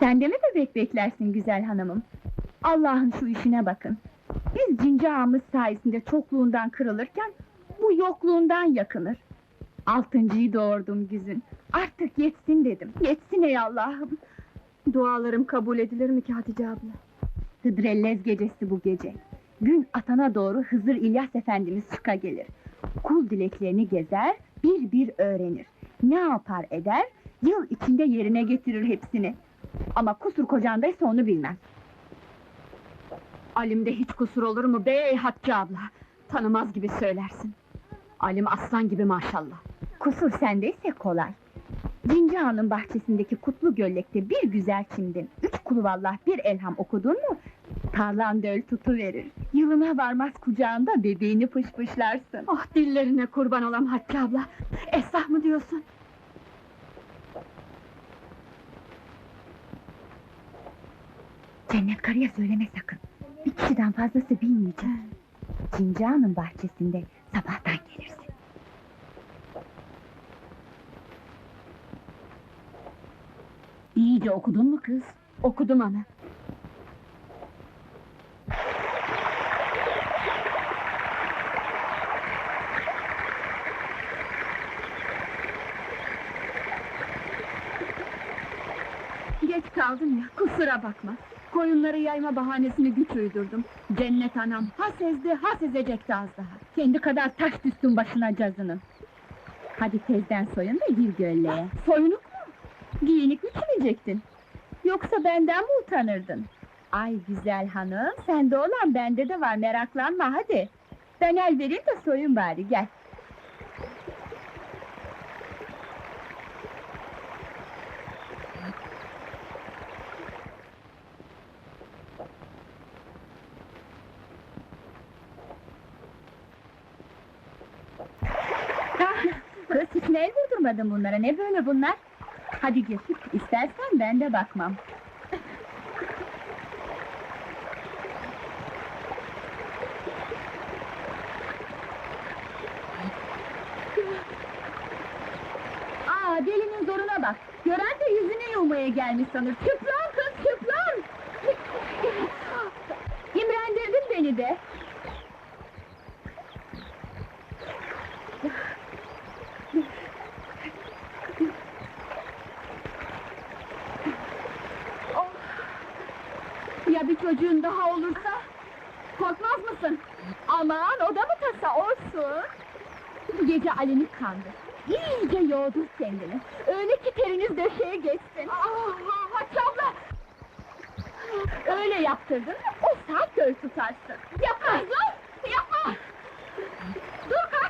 Sen de mi bebek beklersin güzel hanımım? Allah'ın şu işine bakın. Biz cinci ağamız sayesinde çokluğundan kırılırken, bu yokluğundan yakınır. Altıncıyı doğurdum güzün. Artık yetsin dedim. Yetsin ey Allah'ım. Dualarım kabul edilir mi ki Hatice abla? Hıdrellez gecesi bu gece. Gün atana doğru Hızır İlyas Efendimiz çıka gelir. Kul dileklerini gezer, bir bir öğrenir. Ne yapar eder, yıl içinde yerine getirir hepsini. Ama kusur kocandaysa onu bilmem. Alim'de hiç kusur olur mu bey Hatice abla? Tanımaz gibi söylersin. Alim aslan gibi maşallah. Kusur sendeyse kolay. Cinci Han'ın bahçesindeki kutlu göllekte bir güzel çimdin, üç kuluvallah bir elham okudun mu, tarlan döl tutuverir. Yılına varmaz kucağında bebeğini fışfışlarsın. Oh dillerine kurban olam Hatice abla. Esah mı diyorsun? Cennet karıya söyleme sakın. Bir kişiden fazlası bilmeyecek. Cinci Han'ın bahçesinde sabahtan gelirsin. İyice okudun mu kız? Okudum ana. Geç kaldım ya, kusura bakma. Koyunları yayma bahanesini güç uydurdum. Cennet anam, ha sezdi, ha sezecekti az daha. Kendi kadar taş düşsün başına cazının. Hadi tezden soyun da gir gölleye. Soyunuk mu? Giyinik mi çilecektin? Yoksa benden mi utanırdın? Ay güzel hanım, sende olan bende de var, meraklanma hadi. Ben el vereyim de soyun bari, gel. Hah, Kız hiç vurdurmadın bunlara, ne böyle bunlar? Hadi gir, istersen ben de bakmam. Aa, delinin zoruna bak. Gören de yüzüne yumaya gelmiş sanır. Çıplan kız, çıplan! İmrendirdin beni de. Oh! Ya bir daha olursa? Korkmaz mısın? Aman o da mı tasa olsun? Bu gece Ali'ni kandır. İyice yoğdur kendini. Öyle ki teriniz döşeye geçsin. Ah, Hatice abla! Öyle yaptırdın o saat göl tutarsın. Yapma lan! Yapma! Dur kaçma!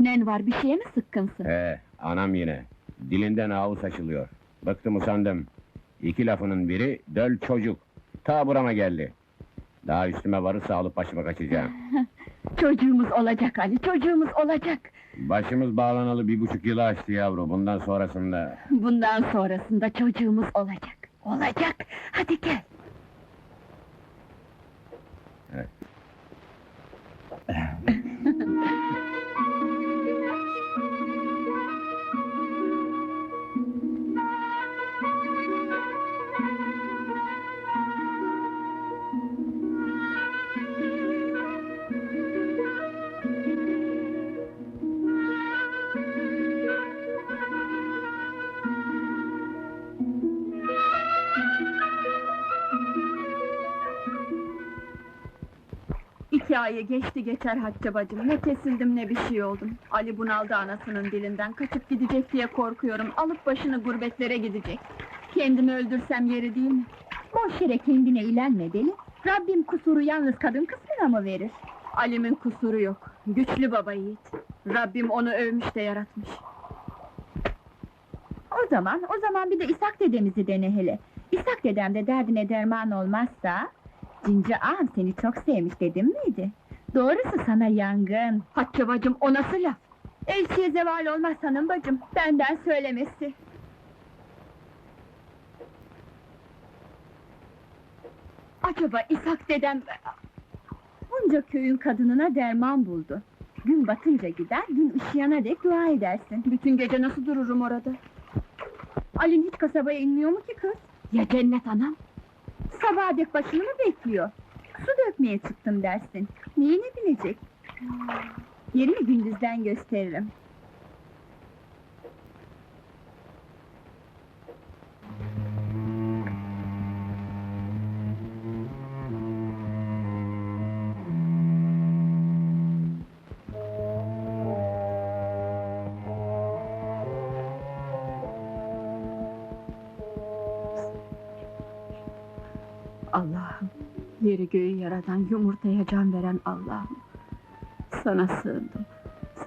Nen var bir şeye mi sıkkınsın? He, anam yine. Dilinden ağız açılıyor. Bıktım usandım. İki lafının biri döl çocuk. Ta burama geldi. Daha üstüme varırsa alıp başıma kaçacağım. Çocuğumuz olacak Ali, çocuğumuz olacak. Başımız bağlanalı bir buçuk yılı açtı yavru. Bundan sonrasında... Bundan sonrasında çocuğumuz olacak. Olacak. Hadi gel. Evet. İki ayı geçti geçer Hatice bacım. Ne kesildim ne bir şey oldum. Ali bunaldı anasının dilinden. Kaçıp gidecek diye korkuyorum. Alıp başını gurbetlere gidecek. Kendimi öldürsem yeri değil mi? Boş yere kendine ilenme deli. Rabbim kusuru yalnız kadın kısmına mı verir? Ali'min kusuru yok. Güçlü baba yiğit. Rabbim onu övmüş de yaratmış. O zaman, o zaman bir de İshak dedemizi dene hele. İshak dedem de derdine derman olmazsa... Cinci ağam seni çok sevmiş dedim miydi? Doğrusu sana yangın. Hatice bacım o nasıl laf? Elçiye zeval olmaz hanım bacım, benden söylemesi. Acaba İshak dedem... Bunca köyün kadınına derman buldu. Gün batınca gider, gün ışıyana dek dua edersin. Bütün gece nasıl dururum orada? Alin hiç kasabaya inmiyor mu ki kız? Ya cennet anam? Sabaha dek başını mı bekliyor? Su dökmeye çıktım dersin. Neyini bilecek? Yerini gündüzden gösteririm. Allah'ım, yeri göğü yaratan, yumurtaya can veren Allah'ım. Sana sığındım.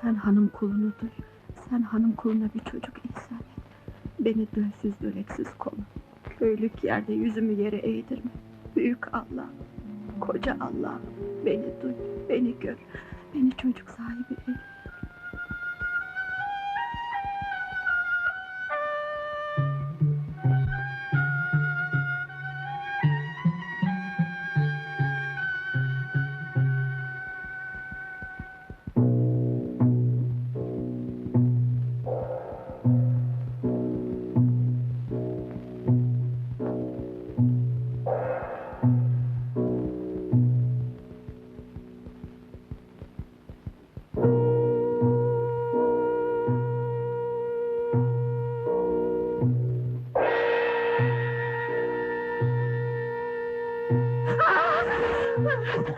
Sen hanım kulunu duy. Sen hanım kuluna bir çocuk ihsan et. Beni dölsüz döleksiz koru. Köylük yerde yüzümü yere eğdirme. Büyük Allah'ım, koca Allah'ım, beni duy, beni gör. Beni çocuk sahibi eyle.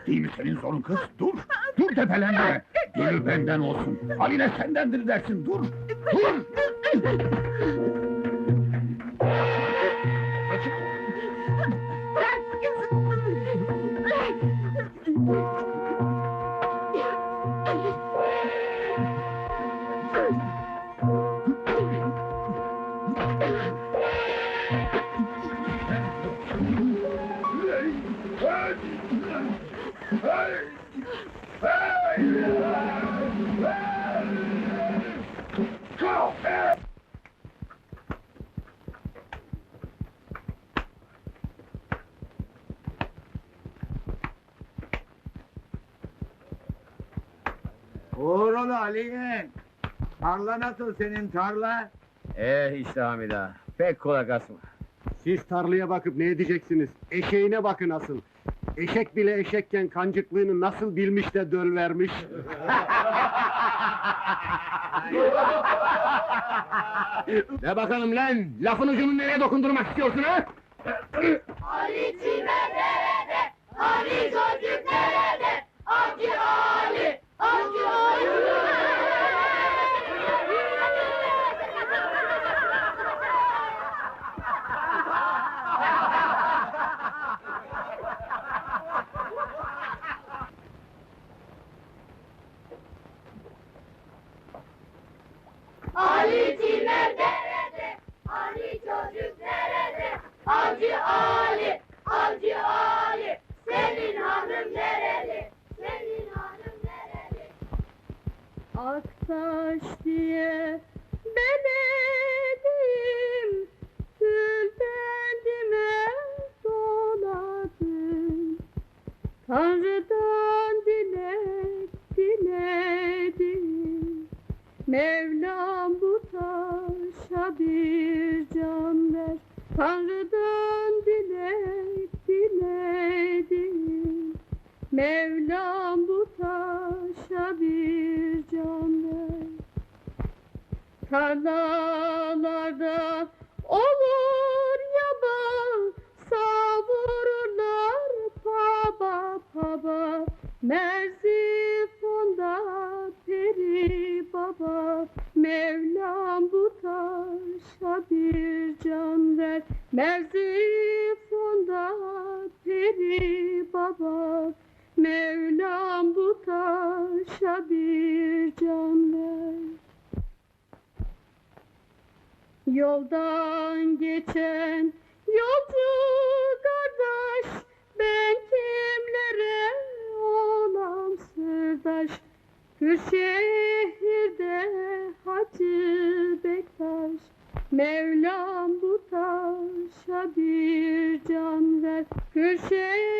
Değil mi senin sorun kız? Dur! Dur tepelenme! Gönül benden olsun. Haline sendendir dersin. Dur! Dur! Uğurlu Ali'nin. Tarla nasıl senin tarla? Eh işte Hamida, pek kulak asma. Siz tarlaya bakıp ne edeceksiniz? Eşeğine bakın asıl. Eşek bile eşekken kancıklığını nasıl bilmiş de döl vermiş. Ne bakalım lan, lafın ucunu nereye dokundurmak istiyorsun ha? Ali'ciğim Diye beledim Tülbendime doladım Tanrı'dan dilek diledim Mevlam bu taşa bir can ver. Tanrı'dan dilek diledim Mevlam bu Tarlalarda olur yaban Savururlar paba paba. Merzifon'da Yoldan geçen yolcu kardeş Ben kimlere olam sırdaş? Kırşehir'de Hacı Bektaş Mevlam bu taşa bir can ver. Kırşehir